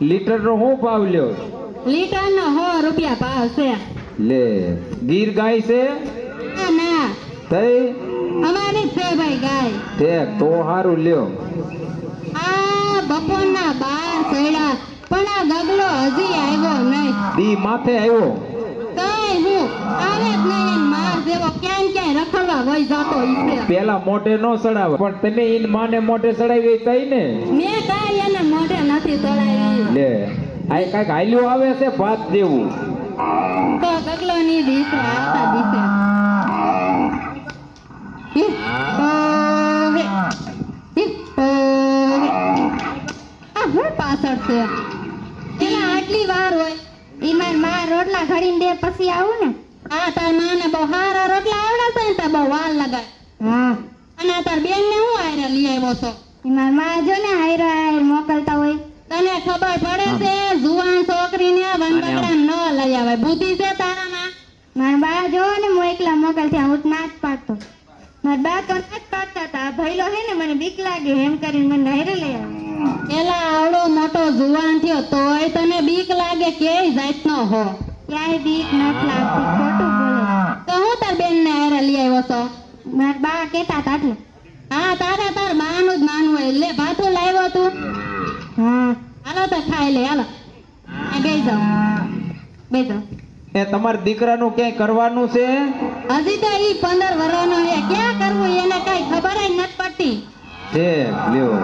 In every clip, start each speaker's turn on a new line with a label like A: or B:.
A: Litre નો શું ભાવ લ્યો?
B: લીટર નો સો રૂપિયા ભાવ છે.
A: લે ગીર ગાય છે?
B: ના ના.
A: તઈ?
B: અમારી છે ભાઈ ગાય.
A: ઠેક તો હારું લ્યો.
B: આ બપોરના બાર થયા પણ આ ગગલો હજી આવ્યો નહીં.
A: દી માથે આવ્યો.
B: તઈ હું આવે જ નહીં
A: પેલા મોઢે નો ચડાવે પણ તમે ઈન માને મોઢે ચડાવી તઈ ને?
B: મેં કાંઈ એને મોઢે નથી ચડાવી.
A: લે આ કાંઈક હાલ્યું આવે છે ભાત જેવું?
B: તો ગગલો ની દીસે આવતા દીસે હું પાછળ છે? પેલા આટલી વાર હોય એમાં મારમાં રોટલા ઘડીને દે પછી આવું ને? હા તાર માને બહુ હારા રોટલા આવડે છે ને તો બહુ વાર લગાય. હા. અને આ તાર બેન ને હું આયરે લઈ આવ્યો છો? ઈ મારમાં જો ને હાયરો હાયર મોકલતા હોય. તને ખબર પડે છે જુવાન છોકરીને વંદકડા ન લઈ આવે. બુદ્ધિ છે તારામાં માર બા જો ને હું એકલા મોકલતી હું ના જ પાડતો. મારા બા તો ના જ પાડતા હતા. ભઈલો હે ને મને બીક લાગે એમ કરીને મને હારે લઈ આવે. એલા આવડો મોટો જુવાન થયો તોય તને બીક લાગે કે જાતનો હો? ક્યાંય બીક નથી લાગતી ખોટું બોલે. તો હું તાર બેન ને હારે લઈ આવ્યો છો મારા બા કેતા હતા એટલે? હા તારે તાર બાનું જ માનવું હોય. લે ભાતું લાવ્યો તું. હા. હાલો તો ખાઈ લે હાલો. આ જાઓ. બેસી જાઓ.
A: એ તમારા દીકરાનું ક્યાંય કરવાનું છે?
B: હજી તો ઈ પંદર વર્ષનો છે. ક્યાં કરવું એને કઈ ખબર જ નથી પડતી.
A: છે લ્યો.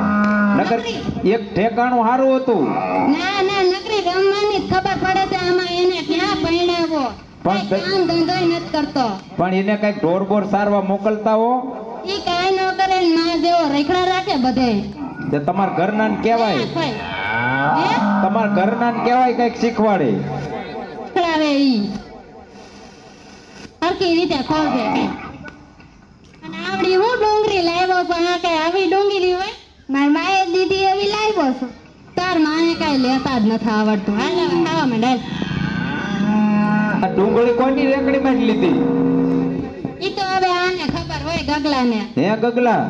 A: નકર એક ઠેકાણું સારું હતું.
B: ના ના
A: પણ
B: કામ ધંધો નથી કરતો.
A: પણ એને કઈ ઢોર બોર સારવા મોકલતા હો.
B: એ કાંઈ ન કરે ના માં જેવો રેખડા રાખે બધે.
A: તે તમાર ઘરના ને કહેવાય. તમાર ઘરના ને કહેવાય કંઈક શીખવાડે.
B: ખવડાવે ઈ. હરકી રીતે ખોલજે. અને આવડી હું ડુંગળી લાવ્યો પણ આ કઈ આવી ડુંગળી હોય? માર માએ દીદી એવી લાવ્યો છું. તાર માને કઈ લેતા જ નથી આવડતું. હાલ ખાવા માંડ
A: આ ડુંગળી કોની રેકડી માં લીધી?
B: ઈ તો હવે આને ખબર હોય ગગલાને.
A: હે ગગલા?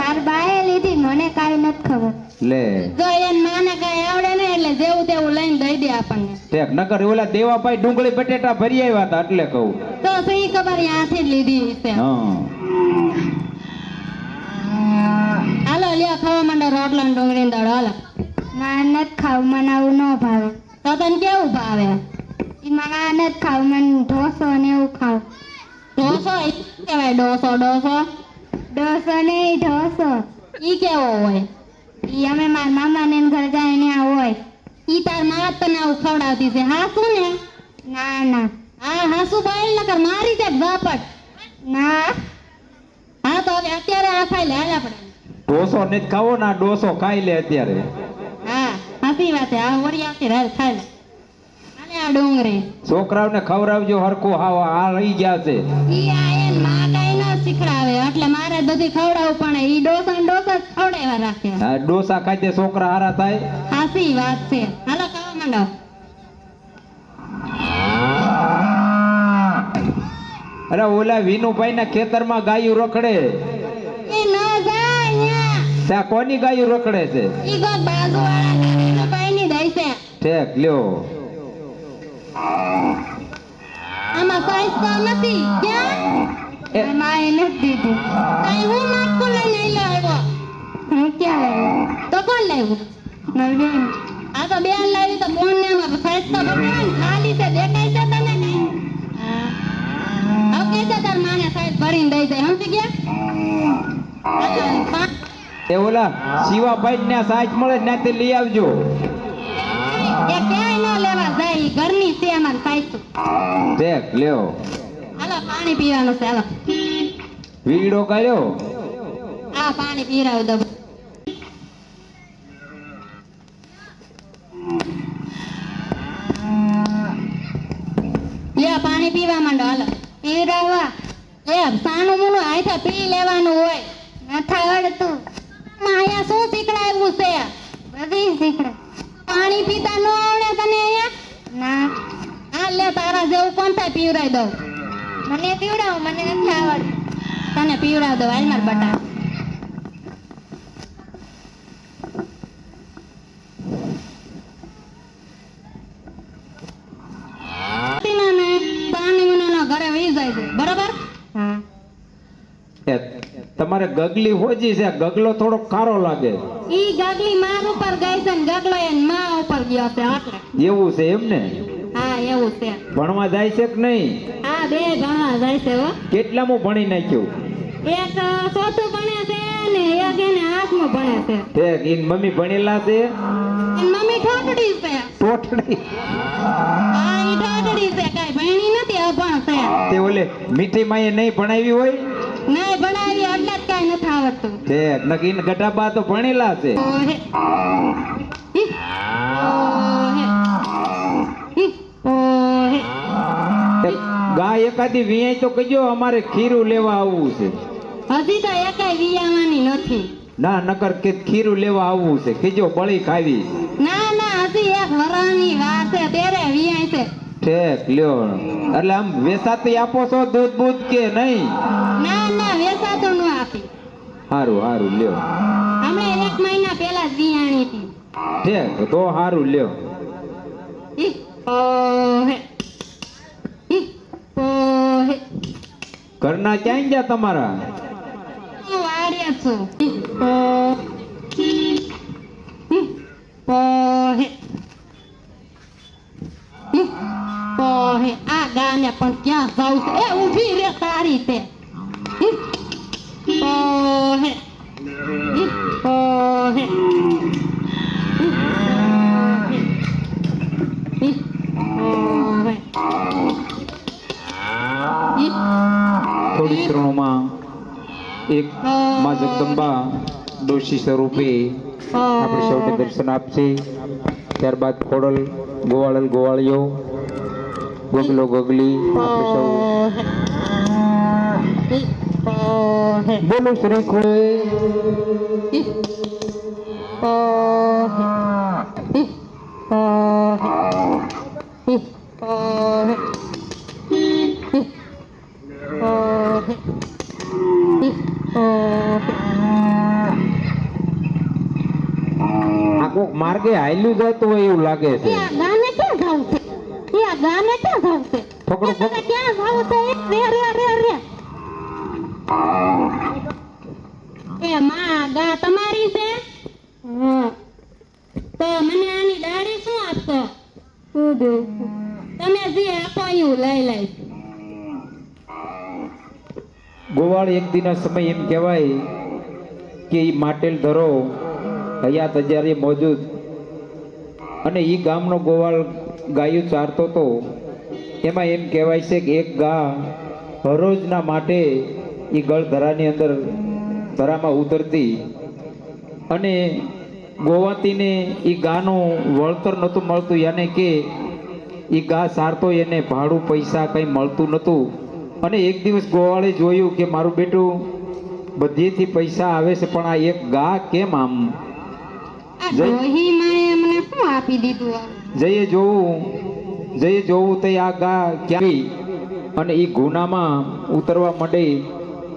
B: મારી બાએ લીધી મને કાઈ નથી ખબર.
A: લે.
B: જો એને માને કાઈ આવડે ને એટલે જેવું તેવું લઈને દઈ દે આપણને.
A: ટેક નકર ઓલા દેવાભાઈ ડુંગળી બટેટા ભરી આવ્યા હતા એટલે કહું.
B: તો સહી ખબર ત્યાંથી જ લીધી છે
A: હા.
B: હાલો લ્યો ખાવા માંડો રોટલો ને ડુંગળી દાળ હાલો. ના નથી ખાવું મને આવું ન ભાવે. તો તને કેવું ભાવે? આ નથી ખાવું મને ઢોસો ને એવું ખાવ. ઢોસો? ઈ કહેવાય ડોસો ડોસો ડોસો ને ઢોસો. ઈ કેવો હોય? ઈ અમે મારા મામા ને ઘર જાય ને આ હોય. ઈ તારમાં તને આવું ખવડાવતી છે હા શું ને? ના ના. હા હા શું બોલ નકર મારી દે ઝાપટ ના. હા તો હવે અત્યારે આ ખાઈ લે હાલ આપણે.
A: ડોસો ને ખાવો ના ડોસો ખાઈ લે અત્યારે.
B: હા સાચી વાત છે આ વળી આવતી હાલ ખાઈ લે. અને ડુંગરે
A: છોકરાઓને ખવડાવજો હરખું હાવ આ રહી ગયા છે.
B: ઈ આ એનમાં કઈ ન શીખડાવે. એટલે મારે બધી ખવડાવવું પણ ઈ ડોસા ને ડોસા ખવડાવ્યા રાખે.
A: હા ડોસા ખાઈ છોકરા હારા થાય?
B: હાસી વાત છે. હાલો ખાવા માંડો.
A: અરે ઓલા વિનુભાઈ ના ખેતરમાં ગાયું રખડે.
B: એ ન જાય
A: ત્યાં કોની ગાયું રખડે છે?
B: ઈ ની દઈ છે
A: ઠેક લ્યો.
B: આમાં સાઈઝ તો નથી ક્યાં
A: એ
B: માએ નથી દીધું કઈ હું નાખું ને નહીં લાવ્યો હું ક્યાં લાવ્યો તો કોણ લાવ્યું મારી બેન આ તો બેન લાવી તો બોન ને આમાં સાઈઝ તો બતાવે ને ખાલી છે દેખાય છે તને કઈ હવે કે છે તાર માને સાઈઝ ભરીને દઈ દે સમજી ગયા
A: એ ઓલા શિવાભાઈ ને સાઈજ મળે ત્યાંથી લઈ આવજો
B: એ ક્યાંય ઈ ઘરની છે અમારી સાઈઝ
A: ઠેક લ્યો.
B: હાલો પાણી પીવાનું છે હાલો.
A: વીડો કર્યો
B: આ પાણી પીરાવ દો લે પાણી પીવા માંડો હાલો. પીરાવા એ સાનું મૂનું હાથે પી લેવાનું હોય. નથી અડતું અહીંયા શું શીખડાવ્યું છે? બધી શીખડે પાણી પીતા ન આવડે તને અહીંયા? ના. આ લે, તારા જેવું કોણ થાય? પીવરાઈ દઉં. મને પીવડાવું, મને નથી આવડતું. તને પીવડાવ દો હાલ માર બટા.
A: તમારે ગગલી હોજી છે ગગલો થોડો ખારો લાગે.
B: ઈ ગગલી માર ઉપર ગઈ છે ને ગગલો એનમાં ઉપર ગયો છે આટલે.
A: એવું છે એમ ને?
B: હા એવું છે.
A: ભણવા જાય છે કે નહીં?
B: આ બે ભણવા જાય છે હો.
A: કેટલામું ભણી નાખ્યું?
B: એક ચોથું ભણે છે ને એક એને આઠમું ભણે છે.
A: તે ઈન મમ્મી ભણેલા છે?
B: ઈન મમ્મી ઠોકડી છે.
A: ટોટડી
B: હા ઈ ઠોકડી છે. કાંઈ ભણી નથી અભણ છે.
A: તે ઓલે મીઠી માએ નહીં ભણાવી હોય?
B: નહીં જ કાંઈ નથી આવડતું
A: છે નકી ગટાબા તો ભણેલા છે.
B: ઓહે. ઈ, ઓહે. ઈ, ઓહે.
A: તે ગા એકાદી વિયાય તો કહેજો અમારે ખીરું લેવા આવવું છે.
B: હજી તો એકાય વિયાવાની નથી.
A: ના નકર કે ખીરું લેવા આવવું છે. કીજો બળી ખાવી
B: ના ના હજી એક વરાની વાત છે તેરે વિયાય છે.
A: ઠેક લ્યો. એટલે આમ વેસાતી આપો છો દૂધ બૂધ કે નહીં?
B: ના
A: સારું હારું લ્યો.
B: હમણાં એક મહિના પહેલા જ વિયાણી હતી.
A: ઠેક તો સારું લ્યો. ઘરના ક્યાં ગયા તમારા?
B: હું વાડ્યા છું. આ ગાને પણ ક્યાં છે? એ ઊભી રે તારી તે.
A: થોડી શ્રણોમાં એક મા જગદંબા દોષી સ્વરૂપે આપણે સૌને દર્શન આપશે. ત્યારબાદ ખોડલ, ગોવાળલ ગોવાળીઓ ગગલો ગગલી, આપણે સૌ બોલો શ્રી ખોડે
B: ઈ, ઓહે ઈ, ઓહે ઈ, ઓહે ઈ, ઓહે ઈ, ઓહે
A: આ કોક માર્ગે હાલ્યું જતું હોય એવું લાગે છે
B: એ આ ગાને ક્યાં જાવું છે એ આ ગાને ક્યાં જાવું છે
A: પકડો,
B: એ તમે ક્યાં જાવું છે એ રે રે રે રે એ માં ગા તમારી છે? તો મને આની દાઢી શું આપશો? તમે જે આપો એવું લઈ લઈશ.
A: ગોવાળ એક દિના સમય એમ કહેવાય કે એ માટેલ ધરો હયાત હજારે મોજૂદ. અને એ ગામનો ગોવાળ ગાયું ચારતો તો એમાં એમ કહેવાય છે કે એક ગા હરોજના માટે ઈ ગળ ધરાની અંદર ધરામાં ઉતરતી અને ગોવાતીને એ ગાનું વળતર નહોતું મળતું. યાને કે એ ગા સારતો એને ભાડું પૈસા કંઈ મળતું નહોતું. અને એક દિવસ ગોવાળે જોયું કે મારું બેટું બધેથી પૈસા આવે છે પણ આ એક ગા કેમ આમ? જઈએ જોવું જઈએ જોવું તો આ ગા ક્યાં અને એ ગુનામાં ઉતરવા માંડે.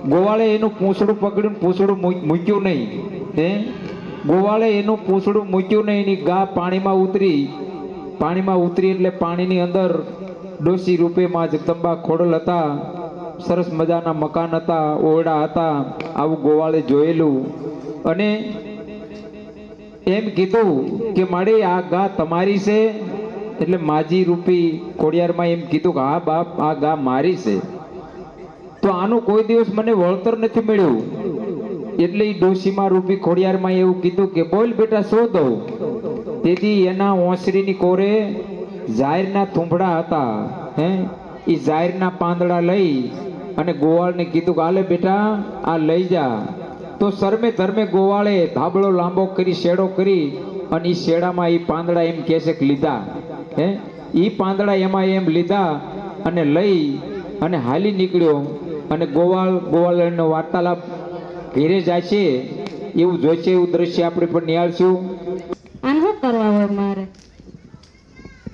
A: ગોવાળે એનું પૂંછડું પકડ્યું પૂંછડું મૂક્યું નહીં. હે? ગોવાળે એનું પૂંછડું મૂક્યું નહીં એની ગા પાણીમાં ઉતરી. પાણીમાં ઉતરી એટલે પાણીની અંદર ડોસી રૂપેમાં જ જગદંબા ખોડલ હતા, સરસ મજાના મકાન હતા, ઓરડા હતા, આવું ગોવાળે જોયેલું. અને એમ કીધું કે મારે આ ગા તમારી છે? એટલે માજી રૂપી ખોડિયારમાં એમ કીધું કે હા બાપ, આ ગા મારી છે. તો આનું કોઈ દિવસ મને વળતર નથી મળ્યું. એટલે એ ડોશીમાં રૂપી ખોડિયારમાં એવું કીધું કે, બોલ બેટા, શું દઉં? તેથી એના ઓસરીની કોરે જાહેરના થૂંભડા હતા, હે? એ જાહેરના પાંદડા લઈ અને ગોવાળને કીધું કે, આલે બેટા, આ લઈ જા. તો શરમે ધર્મે ગોવાળે ધાબળો લાંબો કરી, શેડો કરી અને એ શેડામાં એ પાંદડા એમ કહેશે કે, લીધા. હે? એ પાંદડા એમાં એમ લીધા અને લઈ અને હાલી નીકળ્યો. અને ગોવાળ ગોવાળનો વાર્તાલાપ ઘેરે જાય છે એવું જોઈશે એવું દ્રશ્ય આપણે પણ નિહાળશું.
B: આમ શું કરવા હોય મારે?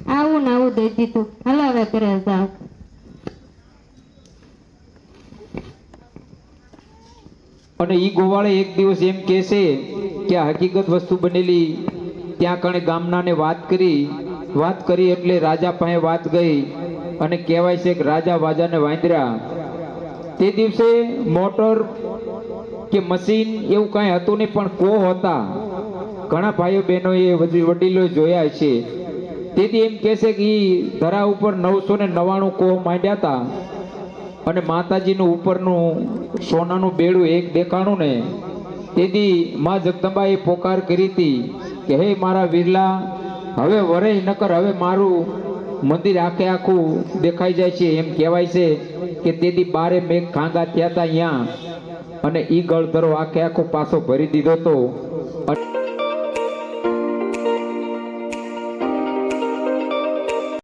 B: આવું ને આવું દઈ દીધું. હાલો હવે ઘરે જાઓ.
A: અને ઈ ગોવાળે એક દિવસ એમ કહેશે કે આ હકીકત વસ્તુ બનેલી ત્યાં કણે ગામનાને વાત કરી વાત કરી એટલે રાજા પાસે વાત ગઈ અને કહેવાય છે કે રાજા વાજાને વાંદરા. તે દિવસે મોટર કે મશીન એવું કાંઈ હતું નહીં, પણ કો હતા. ઘણા ભાઈઓ બહેનોએ એ વડીલો જોયા છે. તેથી એમ કહેશે કે ધરા ઉપર નવસો ને નવ્વાણું કોહ માંડ્યા હતા અને માતાજીનું ઉપરનું સોનાનું બેડું એક દેખાણું ને. તેથી માં જગદંબાએ પોકાર કરી હતી કે, હે મારા વિરલા, હવે વરે નકર હવે મારું મંદિર આખે આખું દેખાઈ જાય છે. એમ કહેવાય છે કે તેથી બારે મેઘ ખાંગા થયા હતા અહીંયા અને એ ગળધરો આખે આખો પાછો ભરી દીધો હતો